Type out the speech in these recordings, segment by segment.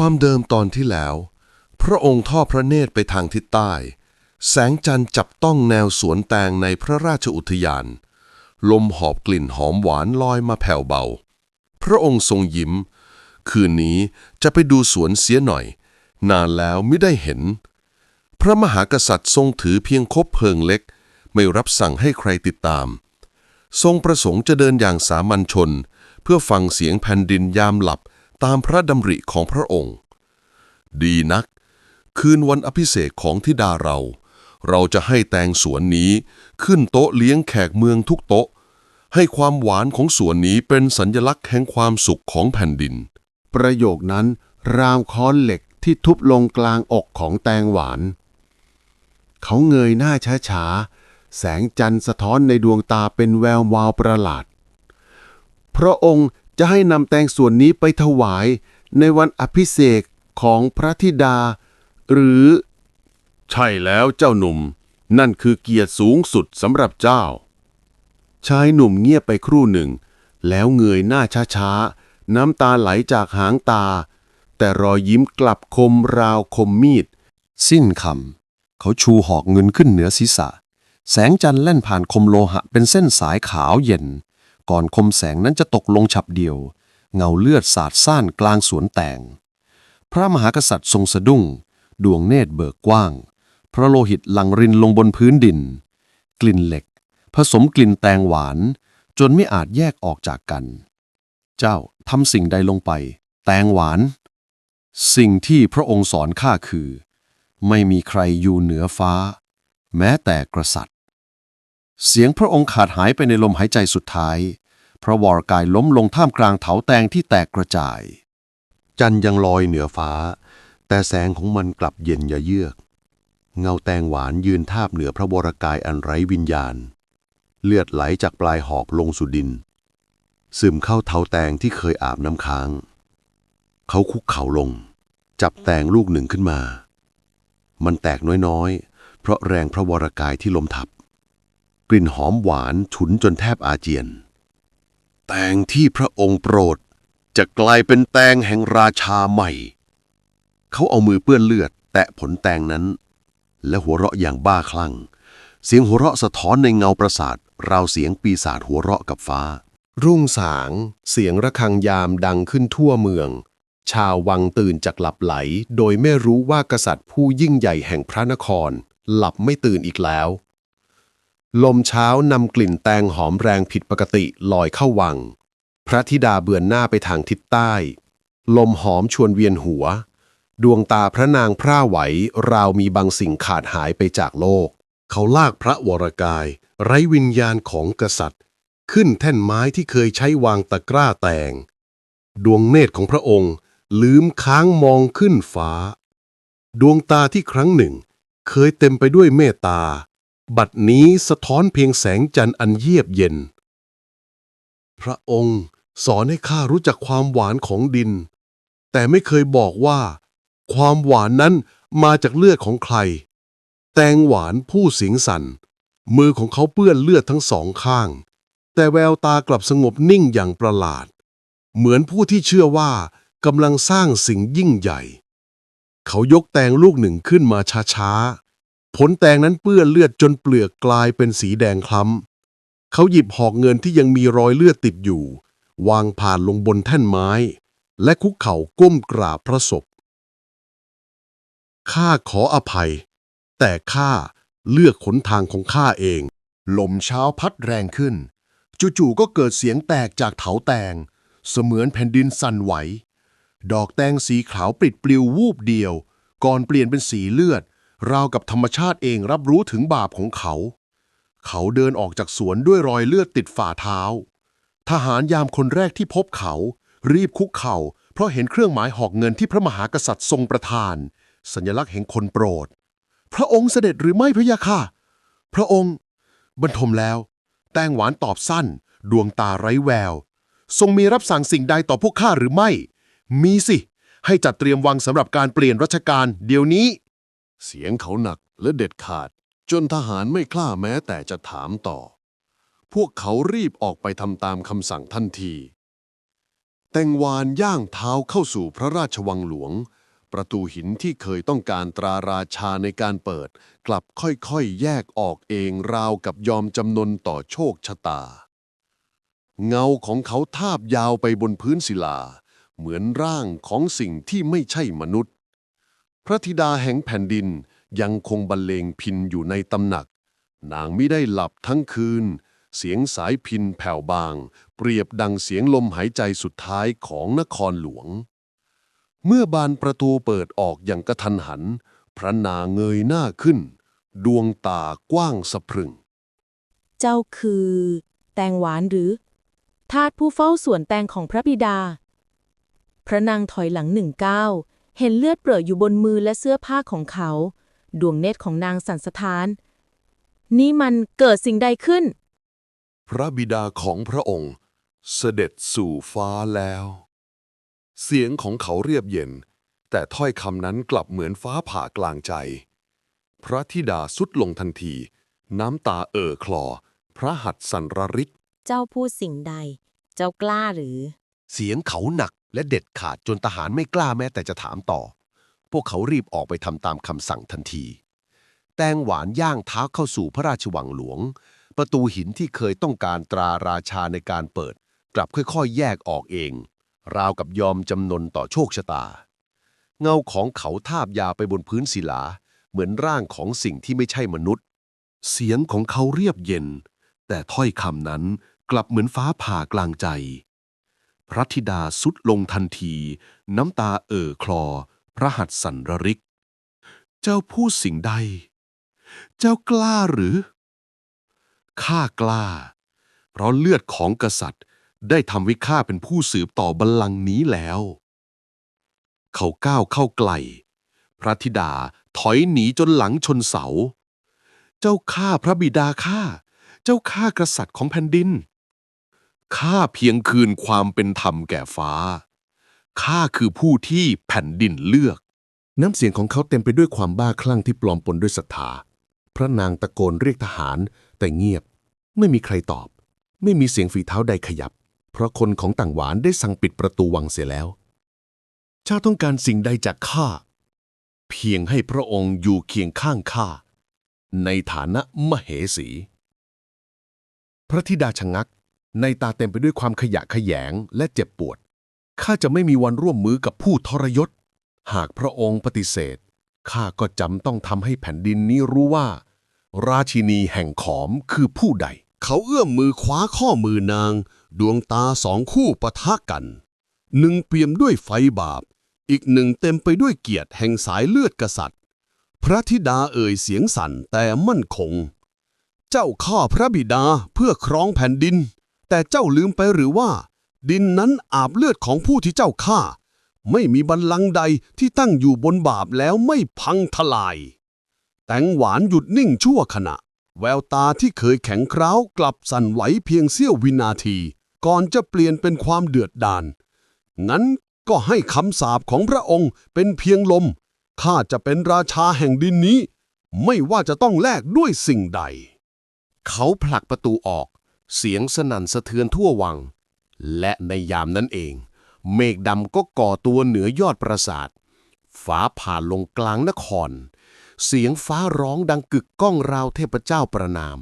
ความเดิมตอนที่แล้ว พระองค์ทอดพระเนตรไปทางทิศใต้ แสงจันทร์จับต้องแนวสวนแตงในพระราชอุทยาน ลมหอบกลิ่นหอมหวานลอยมาแผ่วเบา พระองค์ทรงยิ้ม คืนนี้จะไปดูสวนเสียหน่อย นานแล้วไม่ได้เห็น พระมหากษัตริย์ทรงถือเพียงคบเพลิงเล็ก ไม่รับสั่งให้ใครติดตาม ทรงประสงค์จะเดินอย่างสามัญชน เพื่อฟังเสียงแผ่นดินยามหลับ ตามพระดำริของพระองค์ ดีนัก คืนวันอภิเษกของธิดาเรา เราจะให้แตงสวนนี้ขึ้นโต๊ะเลี้ยงแขกเมืองทุกโต๊ะ ให้ความหวานของสวนนี้เป็นสัญลักษณ์แห่งความสุขของแผ่นดิน ประโยคนั้นรามค้อนเหล็กที่ทุบลงกลางอกของแตงหวาน เขาเงยหน้าช้าๆ แสงจันทร์สะท้อนในดวงตาเป็นแวววาวประหลาด พระองค์ จะให้นำแตงส่วนนี้ไปถวายในวันอภิเษกของพระธิดา หรือ ใช่แล้วเจ้าหนุ่ม นั่นคือเกียรติสูงสุดสำหรับเจ้า ชายหนุ่มเงียบไปครู่หนึ่ง แล้วเงยหน้าช้าๆ น้ำตาไหลจากหางตา แต่รอยยิ้มกลับคมราวคมมีด สิ้นคำเขาชูหอกเงินขึ้นเหนือศีรษะ แสงจันทร์แล่นผ่านคมโลหะเป็นเส้นสายขาวเย็น ก่อนคมแสงนั้นจะตกลงฉับเดียว เงาเลือดสาดซ่านกลางสวนแต่ง พระมหากษัตริย์ทรงสะดุ้ง ดวงเนตรเบิกกว้าง พระโลหิตหลั่งรินลงบนพื้นดิน กลิ่นเหล็ก ผสมกลิ่นแตงหวาน จนไม่อาจแยกออกจากกัน เจ้าทำสิ่งใดลงไป แตงหวาน สิ่งที่พระองค์สอนข้าคือ ไม่มีใครอยู่เหนือฟ้า แม้แต่กษัตริย์ เสียงพระองค์ขาดหายไปในลมหายใจสุดท้าย พระวรกายล้มลงท่ามกลางเถาแตงที่แตกกระจาย จันทร์ยังลอยเหนือฟ้า แต่แสงของมันกลับเย็นยะเยือก เงาแตงหวานยืนทาบเหนือพระวรกายอันไร้วิญญาณ เลือดไหลจากปลายหอกลงสู่ดิน ซึมเข้าเทาแตงที่เคยอาบน้ำค้าง เขาคุกเข่าลง จับแตงลูกหนึ่งขึ้นมา มันแตกน้อยๆ เพราะแรงพระวรกายที่ล้มทับ ลิ่นหอมหวานฉุนจนแทบอาเจียน แตงที่พระองค์โปรด จะกลายเป็นแตงแห่งราชาใหม่ เขาเอามือเปื้อนเลือด แตะผลแตงนั้น และหัวเราะอย่างบ้าคลั่ง เสียงหัวเราะสะท้อนในเงาประสาทราวเสียงปีศาจหัวเราะกับฟ้า รุ่งสาง เสียงระฆังยามดังขึ้นทั่วเมือง ชาววังตื่นจากหลับไหล โดยไม่รู้ว่ากษัตริย์ผู้ยิ่งใหญ่แห่งพระนคร หลับไม่ตื่นอีกแล้ว ลมเช้านำกลิ่นแตงหอมแรงผิดปกติลอยเข้าวัง พระธิดาเบือนหน้าไปทางทิศใต้ ลมหอมชวนเวียนหัว ดวงตาพระนางพร่าไหว ราวมีบางสิ่งขาดหายไปจากโลก เขาลากพระวรกาย ไร้วิญญาณของกษัตริย์ ขึ้นแท่นไม้ที่เคยใช้วางตะกร้าแตง ดวงเนตรของพระองค์ ลืมค้างมองขึ้นฟ้า ดวงตาที่ครั้งหนึ่ง เคยเต็มไปด้วยเมตตา บัดนี้สะท้อนเพียงแสงจันทร์อันเยียบเย็น พระองค์สอนให้ข้ารู้จักความหวานของดิน แต่ไม่เคยบอกว่า ความหวานนั้นมาจากเลือดของใคร แตงหวานผู้สิงสัน มือของเขาเปื้อนเลือดทั้งสองข้าง แต่แววตากลับสงบนิ่งอย่างประหลาด เหมือนผู้ที่เชื่อว่ากำลังสร้างสิ่งยิ่งใหญ่ เขายกแตงลูกหนึ่งขึ้นมาช้าๆ ผลแตงนั้นเปื้อนเลือดจนเปลือกกลายเป็นสีแดงคล้ำเขาหยิบหอกเงินที่ยังมีรอยเลือดติดอยู่ วางผ่านลงบนแท่นไม้ และคุกเข่าก้มกราบพระศพข้าขออภัย แต่ข้าเลือกขนทางของข้าเอง ลมเช้าพัดแรงขึ้น จู่ๆก็เกิดเสียงแตกจากเถาแตง เสมือนแผ่นดินสั่นไหว ดอกแตงสีขาวปลิดปลิววูบเดียว ก่อนเปลี่ยนเป็นสีเลือด ราวกับธรรมชาติเองรับรู้ถึงบาปของเขา เขาเดินออกจากสวนด้วยรอยเลือดติดฝ่าเท้า ทหารยามคนแรกที่พบเขา รีบคุกเข่า เพราะเห็นเครื่องหมายหอกเงินที่พระมหากษัตริย์ทรงประทาน สัญลักษณ์แห่งคนโปรด พระองค์เสด็จหรือไม่พระยาค่ะ พระองค์ บรรทมแล้ว แตงหวานตอบสั้น ดวงตาไร้แวว ทรงมีรับสั่งสิ่งใดต่อพวกข้าหรือไม่ มีสิ ให้จัดเตรียมวังสำหรับการเปลี่ยนรัชกาลเดี๋ยวนี้ เสียงเขาหนักและเด็ดขาด จนทหารไม่กล้าแม้แต่จะถามต่อ พวกเขารีบออกไปทำตามคำสั่งทันที แตงวานย่างเท้าเข้าสู่พระราชวังหลวง ประตูหินที่เคยต้องการตราราชาในการเปิด กลับค่อยๆ แยกออกเองราวกับยอมจำนนต่อโชคชะตา เงาของเขาทาบยาวไปบนพื้นศิลา เหมือนร่างของสิ่งที่ไม่ใช่มนุษย์ พระธิดาแห่งแผ่นดินยังคงบรรเลงพินอยู่ในตำหนัก นางไม่ได้หลับทั้งคืน เสียงสายพินแผ่วบาง เปรียบดังเสียงลมหายใจสุดท้ายของนครหลวง เมื่อบานประตูเปิดออกอย่างกระทันหัน พระนางเงยหน้าขึ้น ดวงตากว้างสะพรึง เจ้าคือ แตงหวานหรือ ทาสผู้เฝ้าสวนแตงของพระบิดา พระนางถอยหลังหนึ่งก้าว เห็นเลือดเปรอะอยู่บนมือและเสื้อผ้าของเขา ดวงเนตรของนางสั่นสะท้าน นี่มันเกิดสิ่งใดขึ้น พระบิดาของพระองค์ เสด็จสู่ฟ้าแล้ว เสียงของเขาเรียบเย็น แต่ถ้อยคำนั้นกลับเหมือนฟ้าผ่ากลางใจ พระธิดาสุดลงทันที น้ำตาเอ่อคลอ พระหัตถ์สันระริก เจ้าพูดสิ่งใด เจ้ากล้าหรือ เสียงเขาหนัก และเด็ดขาดจนทหารไม่กล้าแม้แต่จะถามต่อ พวกเขารีบออกไปทำตามคำสั่งทันที แตงหวานย่างเท้าเข้าสู่พระราชวังหลวง ประตูหินที่เคยต้องการตราราชาในการเปิด กลับค่อยๆ แยกออกเอง ราวกับยอมจำนนต่อโชคชะตา เงาของเขาทาบยาไปบนพื้นศิลา เหมือนร่างของสิ่งที่ไม่ใช่มนุษย์ เสียงของเขาเรียบเย็น แต่ถ้อยคำนั้นกลับเหมือนฟ้าผ่ากลางใจ พระธิดาสุดลงทันที น้ำตาเอ่อคลอ พระหัตถ์สันรริก เจ้าพูดสิ่งใด เจ้ากล้าหรือ ข้ากล้า เพราะเลือดของกษัตริย์ได้ทำให้ข้าเป็นผู้สืบต่อบัลลังก์นี้แล้ว เขาก้าวเข้าไกล พระธิดาถอยหนีจนหลังชนเสา เจ้าข้าพระบิดาข้า เจ้าข้ากษัตริย์ของแผ่นดิน ข้าเพียงคืนความเป็นธรรมแก่ฟ้า ข้าคือผู้ที่แผ่นดินเลือก น้ำเสียงของเขาเต็มไปด้วยความบ้าคลั่งที่ปลอมปนด้วยศรัทธา พระนางตะโกนเรียกทหาร แต่เงียบ ไม่มีใครตอบ ไม่มีเสียงฝีเท้าใดขยับ เพราะคนของต่างหวานได้สั่งปิดประตูวังเสียแล้วเจ้าต้องการสิ่งใดจากข้า เพียงให้พระองค์อยู่เคียงข้างข้า ในฐานะมเหสี พระธิดาชะงัก ในตาเต็มไปด้วยความขยะแขยงและเจ็บปวด ข้าจะไม่มีวันร่วมมือกับผู้ทรยศ หากพระองค์ปฏิเสธ ข้าก็จำต้องทำให้แผ่นดินนี้รู้ว่า ราชินีแห่งขอมคือผู้ใด เขาเอื้อมมือคว้าข้อมือนาง ดวงตาสองคู่ปะทะกัน หนึ่งเปี่ยมด้วยไฟบาป อีกหนึ่งเต็มไปด้วยเกียรติแห่งสายเลือดกษัตริย์ พระธิดาเอ่ยเสียงสั่นแต่มั่นคง เจ้าข้าพระบิดาเพื่อครองแผ่นดิน แต่เจ้าลืมไปหรือว่า ดินนั้นอาบเลือดของผู้ที่เจ้าฆ่า ไม่มีบัลลังก์ใดที่ตั้งอยู่บนบาปแล้วไม่พังทลาย แตงหวานหยุดนิ่งชั่วขณะ แววตาที่เคยแข็งคร้าวกลับสั่นไหวเพียงเสี้ยววินาที ก่อนจะเปลี่ยนเป็นความเดือดดาลงั้นก็ให้คำสาปของพระองค์เป็นเพียงลมข้าจะเป็นราชาแห่งดินนี้ ไม่ว่าจะต้องแลกด้วยสิ่งใด เขาผลักประตูออก เสียงสนั่นสะเทือนทั่ววัง และในยามนั้นเอง เมฆดำก็ก่อตัวเหนือยอดปราสาทฟ้าผ่าลงกลางนคร เสียงฟ้าร้องดังกึกก้องราวเทพเจ้าประนาม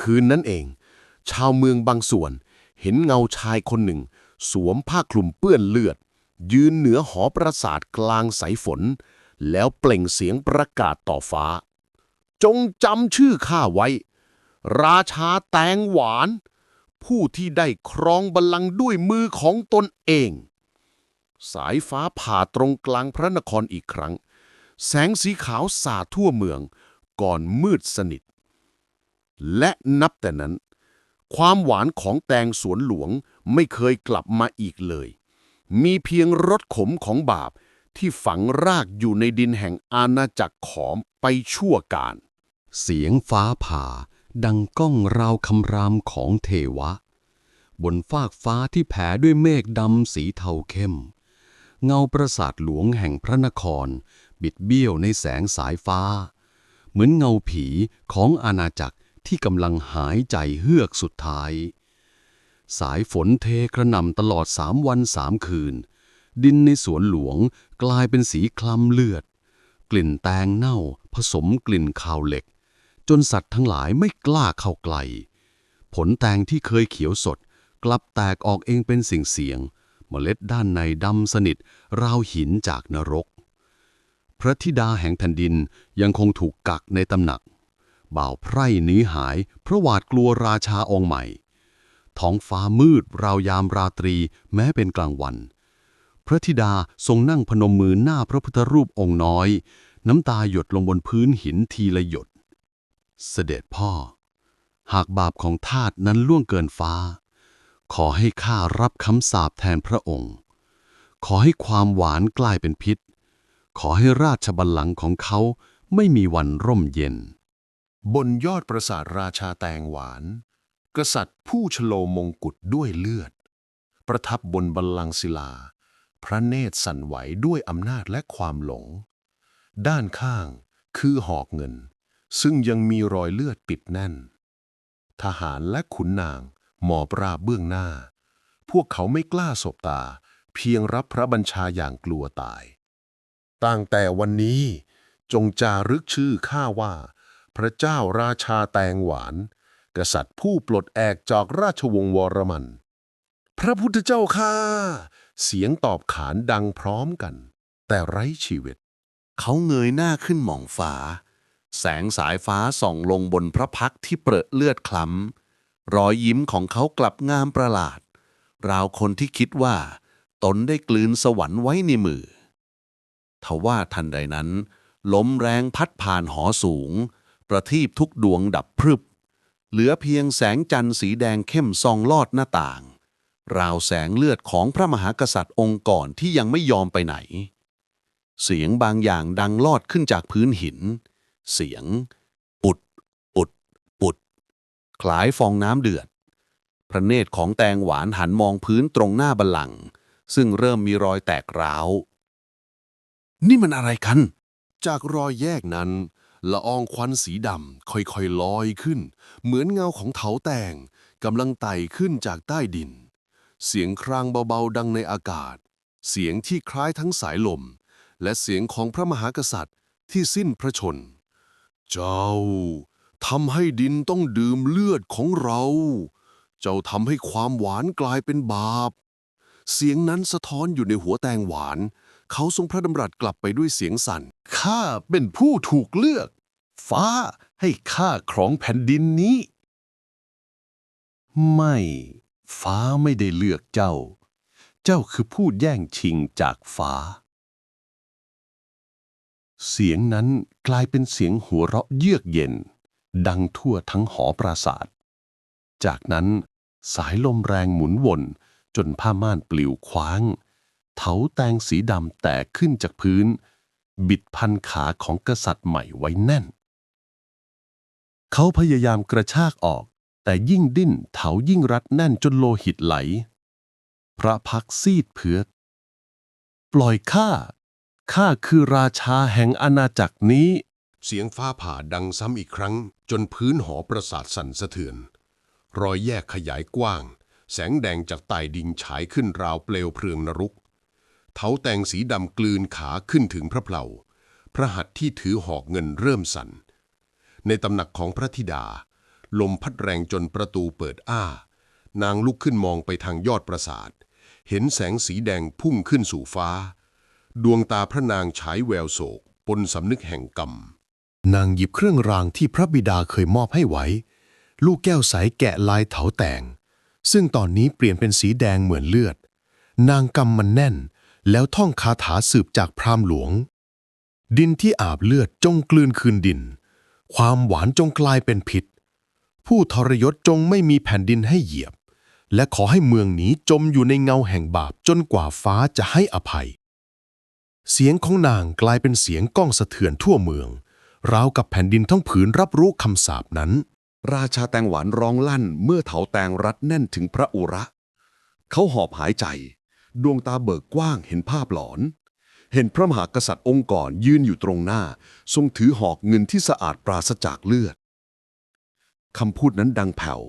คืนนั้นเอง ชาวเมืองบางส่วนเห็นเงาชายคนหนึ่ง สวมผ้าคลุมเปื้อนเลือด ยืนเหนือหอปราสาทกลางสายฝน แล้วเปล่งเสียงประกาศต่อฟ้า จงจำชื่อข้าไว้ ราชาแตงหวาน ผู้ที่ได้ครองบัลลังก์ด้วยมือของตนเอง สายฟ้าผ่าตรงกลางพระนครอีกครั้ง แสงสีขาวสาดทั่วเมือง ก่อนมืดสนิท และนับแต่นั้น ความหวานของแตงสวนหลวงไม่เคยกลับมาอีกเลย มีเพียงรสขมของบาปที่ฝังรากอยู่ในดินแห่งอาณาจักรขอมไปชั่วกาลเสียงฟ้าผ่า ดังก้องราวคำรามของเทวะ บนฟากฟ้าที่แผ่ด้วยเมฆดำสีเทาเข้ม เงาปราสาทหลวงแห่งพระนคร บิดเบี้ยวในแสงสายฟ้า เหมือนเงาผีของอาณาจักรที่กำลังหายใจเฮือกสุดท้าย สายฝนเทกระหน่ำตลอดสามวันสามคืน ดินในสวนหลวงกลายเป็นสีคล้ำเลือด กลิ่นแตงเน่าผสมกลิ่นคาวเหล็ก จนสัตว์ทั้งหลายไม่กล้าเข้าใกล้ผลแตงที่เคยเขียวสด กลับแตกออกเองเป็นสิ่งเสียง เมล็ดด้านในดำสนิทราวหินจากนรก พระธิดาแห่งแผ่นดินยังคงถูกกักในตำหนัก บ่าวไพร่หนีหายเพราะหวาดกลัวราชาองค์ใหม่ ท้องฟ้ามืดราวยามราตรีแม้เป็นกลางวัน พระธิดาทรงนั่งพนมมือหน้าพระพุทธรูปองค์น้อย น้ำตาหยดลงบนพื้นหินทีละหยด เสด็จพ่อ หากบาปของทาสนั้นล่วงเกินฟ้า ขอให้ข้ารับคำสาปแทนพระองค์ ขอให้ความหวานกลายเป็นพิษ ขอให้ราชบัลลังก์ของเขาไม่มีวันร่มเย็น บนยอดปราสาทราชาแตงหวาน กษัตริย์ผู้ชโลมงกุฎด้วยเลือด ประทับบนบัลลังก์ศิลา พระเนตรสั่นไหวด้วยอำนาจและความหลง ด้านข้างคือหอกเงิน ซึ่งยังมีรอยเลือดปิดแน่น ทหารและขุนนางหมอบราบเบื้องหน้า พวกเขาไม่กล้าสบตา เพียงรับพระบัญชาอย่างกลัวตาย ตั้งแต่วันนี้จงจารึกชื่อข้าว่า พระเจ้าราชาแตงหวาน กษัตริย์ผู้ปลดแอกจากราชวงศ์วรมัน พระพุทธเจ้าข้าเสียงตอบขานดังพร้อมกัน แต่ไร้ชีวิต เขาเงยหน้าขึ้นมองฟ้า แสงสายฟ้าส่องลงบนพระพักที่เปรอะเลือดคล้ำ รอยยิ้มของเขากลับงามประหลาด ราวคนที่คิดว่า ตนได้กลืนสวรรค์ไว้ในมือ ทว่าทันใดนั้น ลมแรงพัดผ่านหอสูง ประทีปทุกดวงดับพรึบ เหลือเพียงแสงจันทร์สีแดงเข้มส่องลอดหน้าต่าง ราวแสงเลือดของพระมหากษัตริย์องค์ก่อนที่ยังไม่ยอมไปไหน เสียงบางอย่างดังลอดขึ้นจากพื้นหิน เสียง ปุด ปุด ปุด คล้ายฟองน้ำเดือด พระเนตรของแตงหวานหันมองพื้นตรงหน้าบัลลังก์ซึ่งเริ่มมีรอยแตกร้าว นี่มันอะไรกัน จากรอยแยกนั้น ละอองควันสีดำค่อยๆลอยขึ้น เหมือนเงาของเถาแตงกำลังไต่ขึ้นจากใต้ดิน เสียงครางเบาๆดังในอากาศ เสียงที่คล้ายทั้งสายลม และเสียงของพระมหากษัตริย์ที่สิ้นพระชน เจ้าทำให้ดินต้องดื่มเลือดของเรา เจ้าทำให้ความหวานกลายเป็นบาป เสียงนั้นสะท้อนอยู่ในหัวแตงหวาน เขาทรงพระดำรัสกลับไปด้วยเสียงสั่น ข้าเป็นผู้ถูกเลือก ฟ้าให้ข้าครองแผ่นดินนี้ ไม่ ฟ้าไม่ได้เลือกเจ้า เจ้าคือผู้แย่งชิงจากฟ้า เสียงนั้นกลายเป็นเสียงหัวเราะเยือกเย็น ดังทั่วทั้งหอปราสาทจากนั้นสายลมแรงหมุนวน จนผ้าม่านปลิวคว้าง เถาแตงสีดำแตกขึ้นจากพื้น บิดพันขาของกษัตริย์ใหม่ไว้แน่น เขาพยายามกระชากออก แต่ยิ่งดิ้นเถายิ่งรัดแน่นจนโลหิตไหล พระพักตร์ซีดเผือดปล่อยข้า ข้าคือราชาแห่งอาณาจักรนี้ เสียงฟ้าผ่าดังซ้ำอีกครั้ง จนพื้นหอปราสาทสั่นสะเทือน รอยแยกขยายกว้าง แสงแดงจากใต้ดินฉายขึ้นราวเปลวเพลิงนรุกเถาแตงสีดำกลืนขาขึ้นถึงพระเพลาพระหัตถ์ที่ถือหอกเงินเริ่มสั่น ในตำหนักของพระธิดา ลมพัดแรงจนประตูเปิดอ้า นางลุกขึ้นมองไปทางยอดปราสาท เห็นแสงสีแดงพุ่งขึ้นสู่ฟ้า ดวงตาพระนางฉายแววโศกปนสำนึกแห่งกรรม นางหยิบเครื่องรางที่พระบิดาเคยมอบให้ไว้ ลูกแก้วใสแกะลายเถาแต่ง ซึ่งตอนนี้เปลี่ยนเป็นสีแดงเหมือนเลือด นางกำมันแน่น แล้วท่องคาถาสืบจากพราหมณ์หลวง ดินที่อาบเลือดจงกลืนคืนดิน ความหวานจงกลายเป็นพิษ ผู้ทรยศจงไม่มีแผ่นดินให้เหยียบ และขอให้เมืองนี้จมอยู่ในเงาแห่งบาปจนกว่าฟ้าจะให้อภัย เสียงของนางกลายเป็นเสียงก้องสะเทือนทั่วเมือง ราวกับแผ่นดินทั้งผืนรับรู้คำสาปนั้น ราชาแตงหวานร้องลั่นเมื่อเถาแตงรัดแน่นถึงพระอุระ เขาหอบหายใจ ดวงตาเบิกกว้างเห็นภาพหลอน เห็นพระมหากษัตริย์องค์ก่อนยืนอยู่ตรงหน้า ทรงถือหอกเงินที่สะอาดปราศจากเลือดคำพูดนั้นดังแผ่ว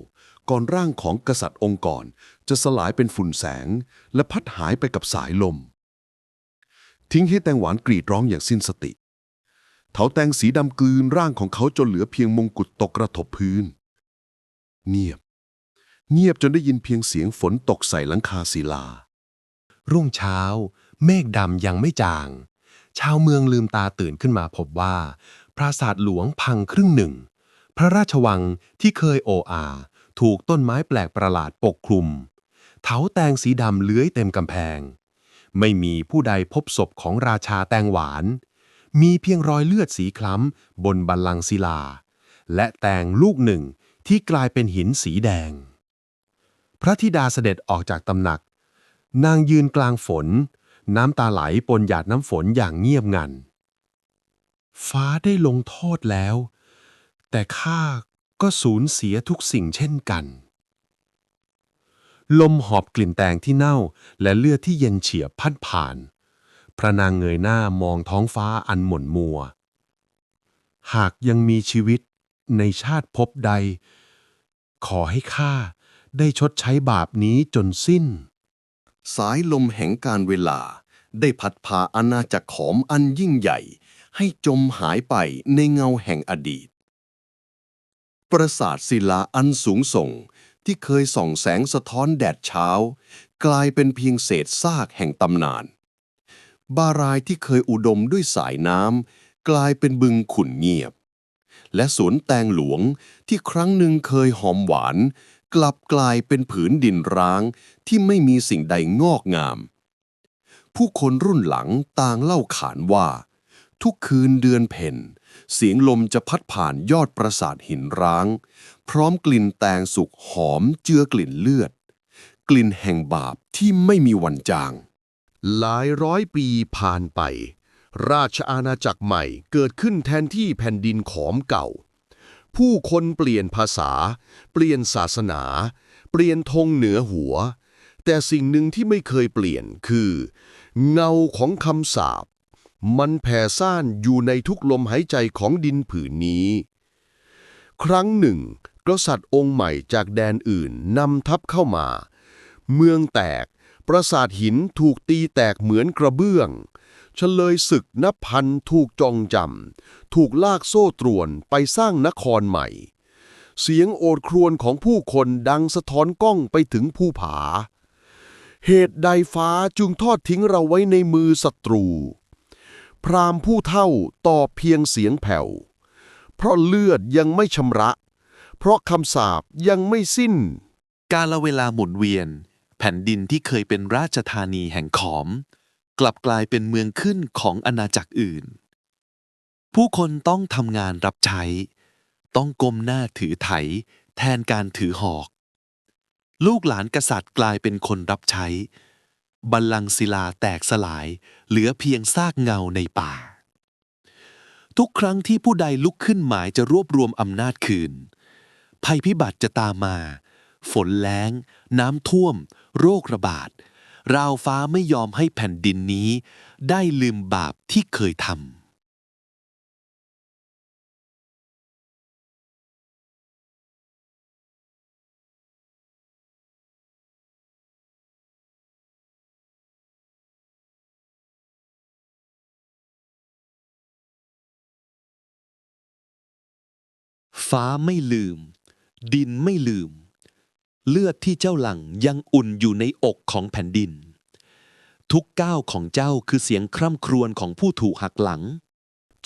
ก่อนร่างของกษัตริย์องค์ก่อนจะสลายเป็นฝุ่นแสง และพัดหายไปกับสายลม ทิ้งให้แตงหวานกรีดร้องอย่างสิ้นสติ เถาแตงสีดำกลืนร่างของเขาจนเหลือเพียงมงกุฎตกกระทบพื้น เงียบ เงียบจนได้ยินเพียงเสียงฝนตกใส่หลังคาศิลา รุ่งเช้า เมฆดำยังไม่จาง ชาวเมืองลืมตาตื่นขึ้นมาพบว่า ปราสาทหลวงพังครึ่งหนึ่ง พระราชวังที่เคยโออาถูกต้นไม้แปลกประหลาดปกคลุม เถาแตงสีดำเลื้อยเต็มกำแพง ไม่มีผู้ใดพบศพของราชาแตงหวาน มีเพียงรอยเลือดสีคล้ำบนบัลลังก์ศิลา และแตงลูกหนึ่งที่กลายเป็นหินสีแดง พระธิดาเสด็จออกจากตำหนัก นางยืนกลางฝน น้ำตาไหลปนหยาดน้ำฝนอย่างเงียบงัน ฟ้าได้ลงโทษแล้ว แต่ข้าก็สูญเสียทุกสิ่งเช่นกัน ลมหอบกลิ่นแตงที่เน่า และเลือดที่เย็นเฉียบพัดผ่าน พระนางเงยหน้ามองท้องฟ้าอันหม่นมัว หากยังมีชีวิตในชาติภพใด ขอให้ข้าได้ชดใช้บาปนี้จนสิ้น สายลมแห่งการเวลาได้พัดพาอาณาจักรขอมอันยิ่งใหญ่ ให้จมหายไปในเงาแห่งอดีต ปราสาทศิลาอันสูงส่ง ที่เคยส่องแสงสะท้อนแดดเช้า กลายเป็นเพียงเศษซากแห่งตำนาน บารายที่เคยอุดมด้วยสายน้ำกลายเป็นบึงขุ่นเงียบ และสวนแตงหลวงที่ครั้งหนึ่งเคยหอมหวาน กลับกลายเป็นผืนดินร้างที่ไม่มีสิ่งใดงอกงาม ผู้คนรุ่นหลังต่างเล่าขานว่า ทุกคืนเดือนเพ็ญ เสียงลมจะพัดผ่านยอดปราสาทหินร้าง พร้อมกลิ่นแตงสุกหอมเจือกลิ่นเลือด กลิ่นแห่งบาปที่ไม่มีวันจาง หลายร้อยปีผ่านไป ราชอาณาจักรใหม่เกิดขึ้นแทนที่แผ่นดินขอมเก่า ผู้คนเปลี่ยนภาษา เปลี่ยนศาสนา เปลี่ยนธงเหนือหัว แต่สิ่งหนึ่งที่ไม่เคยเปลี่ยนคือ เงาของคำสาป มันแผ่ซ่านอยู่ในทุกลมหายใจของดินผืนนี้ ครั้งหนึ่ง กษัตริย์องค์ใหม่จากแดนอื่นนำทัพเข้ามา เมืองแตก ปราสาทหินถูกตีแตกเหมือนกระเบื้องเฉลยศึกนับพันถูกจองจำ ถูกลากโซ่ตรวนไปสร้างนครใหม่ เสียงโอดครวญของผู้คนดังสะท้อนก้องไปถึงผู้ผา เหตุใดฟ้าจึงทอดทิ้งเราไว้ในมือศัตรู พราหมณ์ผู้เท่าตอบเพียงเสียงแผ่ว เพราะเลือดยังไม่ชำระ เพราะคำสาปยังไม่สิ้น กาลเวลาหมุนเวียน แผ่นดินที่เคยเป็นราชธานีแห่งขอม กลับกลายเป็นเมืองขึ้นของอาณาจักรอื่น ผู้คนต้องทำงานรับใช้ ต้องก้มหน้าถือไถ แทนการถือหอก ลูกหลานกษัตริย์กลายเป็นคนรับใช้ บัลลังก์ศิลาแตกสลาย เหลือเพียงซากเงาในป่า ทุกครั้งที่ผู้ใดลุกขึ้นหมายจะรวบรวมอำนาจคืน ภัยพิบัติจะตามมา ฝนแล้ง น้ำท่วม โรคระบาด ราวฟ้าไม่ยอมให้แผ่นดินนี้ ได้ลืมบาปที่เคยทำ ฟ้าไม่ลืม ดินไม่ลืม เลือดที่เจ้าหลังยังอุ่นอยู่ในอกของแผ่นดิน ทุกก้าวของเจ้าคือเสียงคร่ำครวญของผู้ถูกหักหลัง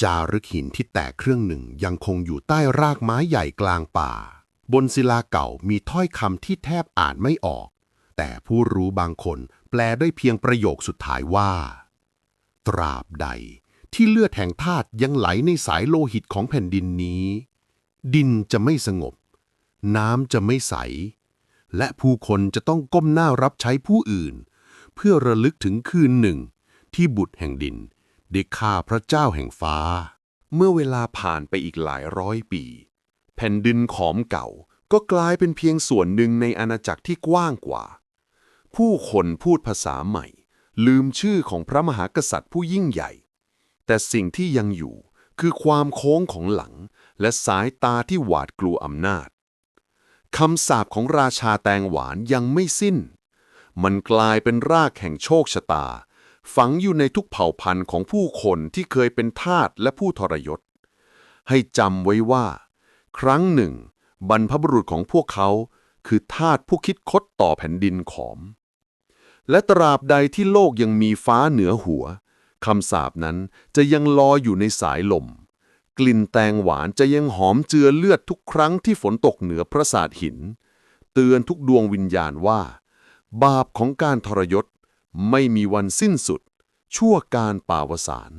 จารึกหินที่แตกเครื่องหนึ่งยังคงอยู่ใต้รากไม้ใหญ่กลางป่า บนศิลาเก่ามีถ้อยคำที่แทบอ่านไม่ออก แต่ผู้รู้บางคนแปลได้เพียงประโยคสุดท้ายว่า ตราบใดที่เลือดแห่งธาตยังไหลในสายโลหิตของแผ่นดินนี้ ดินจะไม่สงบ น้ำจะไม่ใส และผู้คนจะต้องก้มหน้ารับใช้ผู้อื่น เพื่อระลึกถึงคืนหนึ่ง ที่บุตรแห่งดินได้ฆ่าพระเจ้าแห่งฟ้า เมื่อเวลาผ่านไปอีกหลายร้อยปี แผ่นดินขอมเก่าก็กลายเป็นเพียงส่วนหนึ่งในอาณาจักรที่กว้างกว่า ผู้คนพูดภาษาใหม่ ลืมชื่อของพระมหากษัตริย์ผู้ยิ่งใหญ่ แต่สิ่งที่ยังอยู่คือความโค้งของหลัง และสายตาที่หวาดกลัวอำนาจคำสาปของราชาแตงหวานยังไม่สิ้น มันกลายเป็นรากแห่งโชคชะตา ฝังอยู่ในทุกเผ่าพันธุ์ของผู้คนที่เคยเป็นทาสและผู้ทรยศ ให้จำไว้ว่า ครั้งหนึ่ง บรรพบุรุษของพวกเขา คือทาสผู้คิดคดต่อแผ่นดินขอม และตราบใดที่โลกยังมีฟ้าเหนือหัวคำสาปนั้นจะยังลอยอยู่ในสายลม กลิ่นแตงหวานจะยังหอมเจือเลือดทุกครั้งที่ฝนตกเหนือปราสาทหิน เตือนทุกดวงวิญญาณว่า บาปของการทรยศ ไม่มีวันสิ้นสุด ชั่วการป่าวสาร